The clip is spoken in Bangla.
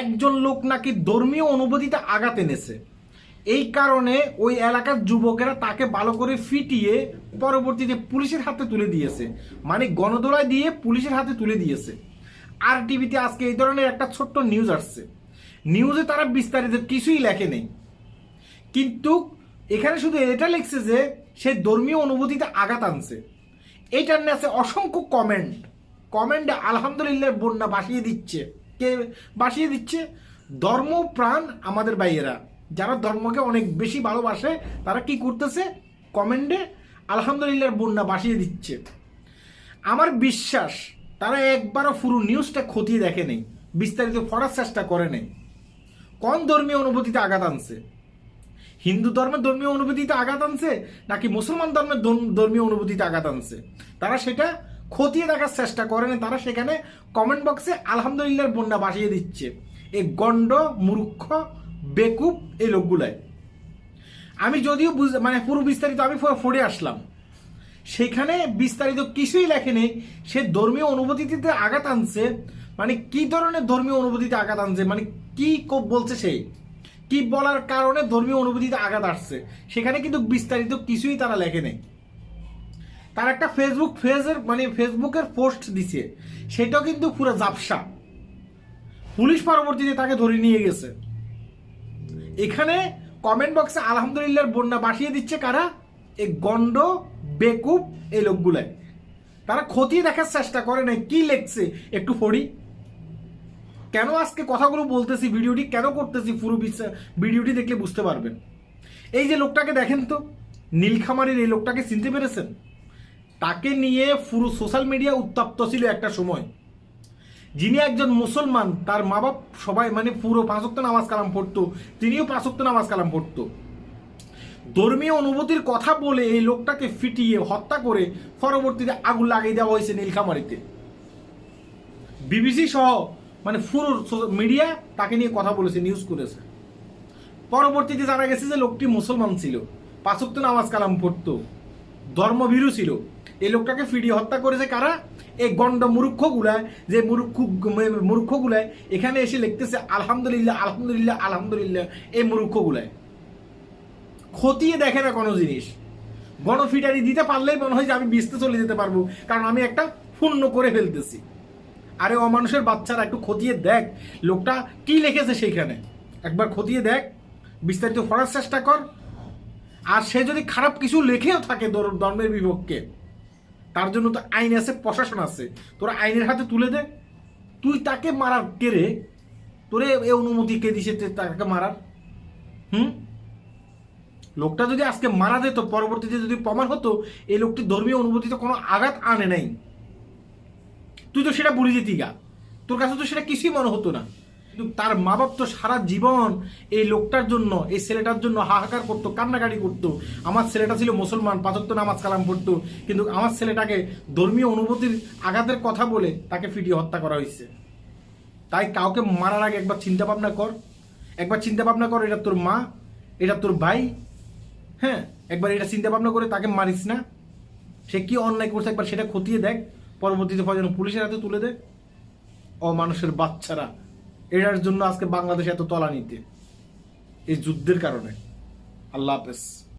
একজন লোক নাকি ধর্মীয় অনুভূতিতে আঘাত এনেছে। এই কারণে ওই এলাকার যুবকেরা তাকে ভালো করে ফিটিয়ে পরবর্তীতে পুলিশের হাতে তুলে দিয়েছে। মানে গণদোলায় দিয়ে পুলিশের হাতে তুলে দিয়েছে। আর টিভিতে আজকে এই ধরনের একটা ছোট্ট নিউজ আসছে। নিউজে তারা বিস্তারিত কিছুই লেখে নেই। কিন্তু এখানে শুধু এটা লিখছে যে সে ধর্মীয় অনুভূতিতে আঘাত আনছে। এইটার নিয়ে আছে অসংখ্য কমেন্ট কমেন্টে আলহামদুলিল্লাহ বন্যা বাসিয়ে দিচ্ছে। কে বাসিয়ে দিচ্ছে? ধর্ম, প্রাণ আমাদের ভাইয়েরা। যারা ধর্মকে অনেক বেশি ভালোবাসে, তারা কি করতেছে? কমেন্টে আলহামদুলিল্লাহ বন্যা বাসিয়ে দিচ্ছে। আমার বিশ্বাস, তারা একবারও পুরো নিউজটা খতিয়ে দেখে নেই, বিস্তারিত পড়ার চেষ্টা করে নেই। কোন ধর্মীয় অনুভূতিতে আঘাত আনছে? হিন্দু ধর্মের ধর্মীয় অনুভূতিতে আঘাত আনছে, নাকি মুসলমান ধর্মের ধর্মীয় অনুভূতিতে আঘাত আনছে? তারা সেটা খতিয়ে দেখার চেষ্টা করেনি তারা, সেখানে কমেন্ট বক্সে আলহামদুলিল্লাহ বন্যা বাসিয়ে দিচ্ছে। এই গণ্ড মূর্খ বেকুব এই লোকগুলায় আমি যদিও বুঝ মানে পুরো বিস্তারিত আমি পড়ে আসলাম। সেখানে বিস্তারিত কিছুই লেখেনি। সে ধর্মীয় অনুভূতিতে আঘাত আনছে। মানে কি ধরনের ধর্মীয় অনুভূতিতে আঘাত আনছে? মানে কি বলছে সে? কি বলার কারণে ধর্মীয় অনুভূতিতে আঘাত আসছে? সেখানে কিন্তু বিস্তারিত কিছুই তারা লেখেনি। তার একটা ফেসবুক ফেজের মানে ফেসবুকের পোস্ট দিছে। সেটাও কিন্তু পুরো জাপসা পুলিশ পরবর্তীতে তাকে ধরে নিয়ে গেছে। এখানে কমেন্ট বক্সে আলহামদুলিল্লাহর বন্যা বাসিয়ে দিচ্ছে কারা? এই গন্ড, বেকুব, এই লোকগুলাই। তারা খতিয়ে দেখার চেষ্টা করে না কি লেখছে? একটু পড়ি। কেন আজকে কথাগুলো বলতেছি, ভিডিওটি কেন করতেছি পুরো ভিডিওটি দেখলে বুঝতে পারবেন। এই যে লোকটাকে দেখেন তো নীলখামারির এই লোকটাকে চিনতে পেরেছেন? তাকে নিয়ে পুরো সোশ্যাল মিডিয়া উত্তপ্ত ছিল একটা সময়। যিনি একজন মুসলমান, তার মা বাপ সবাই মানে পুরো পাঁচক্ত নামাজ কালাম পড়তো, তিনিও পাঁচক্ত নামাজ কালাম পড়তো। ধর্মীয় অনুভূতির কথা বলে এই লোকটাকে ফিটিয়ে হত্যা করে পরবর্তীতে আগুন লাগিয়ে দেওয়া হয়েছে নীলখামারিতে বিবিসি সহ মানে পুরো মিডিয়া তাকে নিয়ে কথা বলেছে নিউজ করেছে। পরবর্তীতে জানা গেছে যে লোকটি মুসলমান ছিল, পাঁচক্ত নামাজ কালাম পড়তো, ধর্মভীরু ছিল। এই লোকটাকে ফিরিয়ে হত্যা করেছে কারা? এই গণ্ড মূর্খগুলায়, যে মূর্খ মূর্খগুলায় এখানে এসে লিখতেছে, আলহামদুলিল্লাহ আলহামদুলিল্লাহ আলহামদুলিল্লাহ এই মূর্খগুলায়। খতিয়ে দেখে না কোনো জিনিস। গণফিটারি দিতে পারলেই মনে হয় যে আমি বিস্তে চলে যেতে পারব, কারণ আমি একটা পূর্ণ করে ফেলতেছি। আরে অমানুষের বাচ্চারা, একটু খতিয়ে দেখ, লোকটা কি লিখেছে সেইখানে? একবার খতিয়ে দেখ, বিস্তারিত পড়ার চেষ্টা কর। আর সে যদি খারাপ কিছু লেখেও থাকে ধর- ধর্মের বিপক্ষে তার জন্য তো আইন আছে, প্রশাসন আছে। তোরা আইনের হাতে তুলে দে। তুই তাকে মারার কে রে? তোরে এ অনুমতি কে দিছে তাকে মারার? হুম? লোকটা যদি আজকে মারা যেত, পরবর্তীতে যদি প্রমাণ হতো, এই লোকটি ধর্মীয় অনুভূতিতে কোনো আঘাত আনে নাই। তুই তো সেটা বলে যেতি গা। তোর কাছে তো সেটা কিছুই মনে হতো না। কিন্তু তার মা বাপ তো সারা জীবন এই লোকটার জন্য, এই ছেলেটার জন্য হাহাকার করতো, কান্নাকাটি করতো। আমার ছেলেটা ছিল মুসলমান পাঁচত্ব নামাজ কালাম পড়তো। কিন্তু আমার ছেলেটাকে ধর্মীয় অনুভূতির আঘাতের কথা বলে তাকে ফিটিয়ে হত্যা করা হয়েছে। তাই কাউকে মারার আগে একবার চিন্তা ভাবনা কর। একবার চিন্তা ভাবনা কর, এটা তোর মা, এটা তোর ভাই। হ্যাঁ একবার এটা চিন্তা ভাবনা করে তাকে মারিস না। সে কি অন্যায় করছে একবার সেটা খতিয়ে দেখ। পরবর্তীতে যেন পুলিশের হাতে তুলে দে। অমানুষের বাচ্চারা এটার জন্য আজকে বাংলাদেশ এত তলা নিতে এই যুদ্ধের কারণে। আল্লাহ হাফেজ।